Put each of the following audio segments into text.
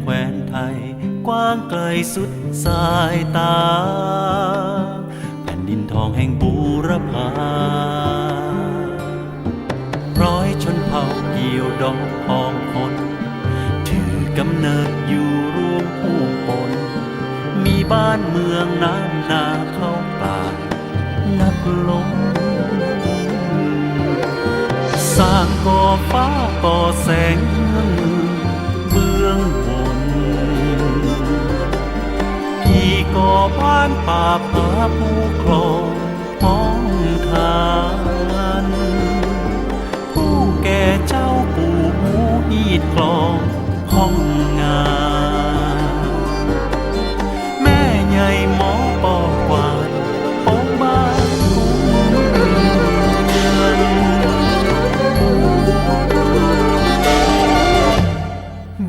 แขวนไทย กว้างไกลสุดสายตา แผ่นดินทองแห่งบูรพาร้อยชนเผ่าเกี่ยวดองพองคนถือกำเนิดอยู่รวมผู้ปนมีบ้านเมืองน้ำนาเข้าป่านักลงสร้างก่อฟ้าก่อแสงานป่าผาภูคลองท้องทานผู้แก่เจ้าปู่หูฮีดคลองห้องงานแม่ใหญ่หมอปอกวาดปองบ้านคุ้มเรือน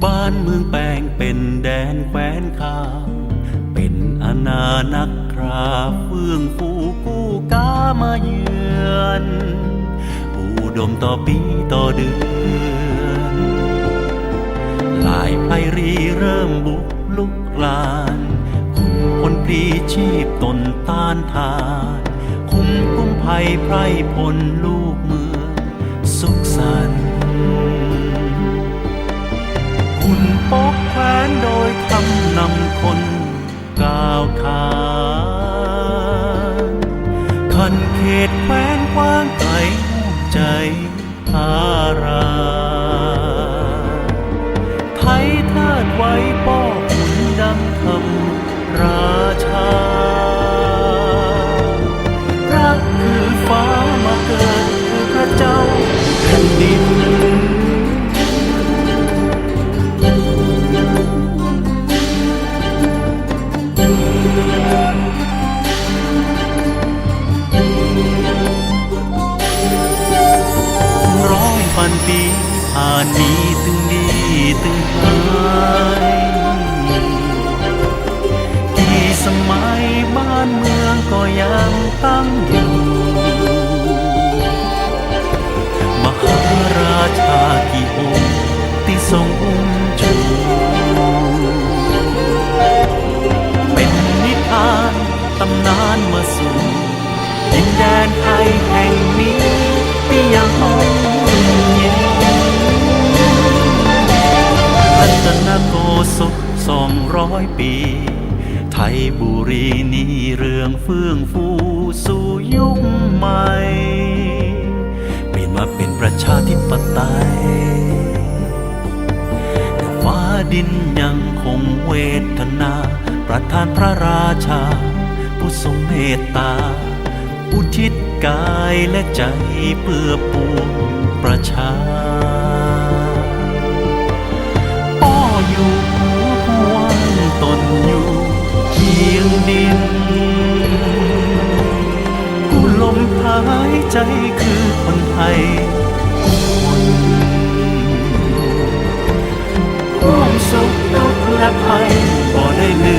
บ้านเมืองแปลงเป็นแดนแคว้นข้า มเป็นาณานักคราเฟื่องฟูกู้กามาเยือนอุดมต่อปีต่อเดือนหลายไพรีเริ่มบุกลุกลานคุณพลปรีชีพตนต้านทาน คุ้มกุ้มภัยไพรพลลูกมือ ขันเขตแคว้นกว้างไกลห่วใจทารา ผ่านมีตึงดีตึงหายกี่สมัยบ้านเมืองก็ยังตั้งอยู่ มหาราชากี่องค์ที่ทรงอุ้มชูเป็นนิทานตำนานมาสู่ดินแดนไทยแห่งนี้ที่ยังอ่อน นโกศลสองร้อยปี ไทยบุรีนี้เรื่องเฟื่องฟูสู่ยุคใหม่ เปลี่ยนมาเป็นประชาธิปไตยฟ้าดินยังคงเวทนา ประทานพระราชา ผู้ทรงเมตตา อุทิศกายและใจเพื่อปวงประชาายใจคือคนไทยร่วมสุขทุกข์และภัยบ่ได้ลืม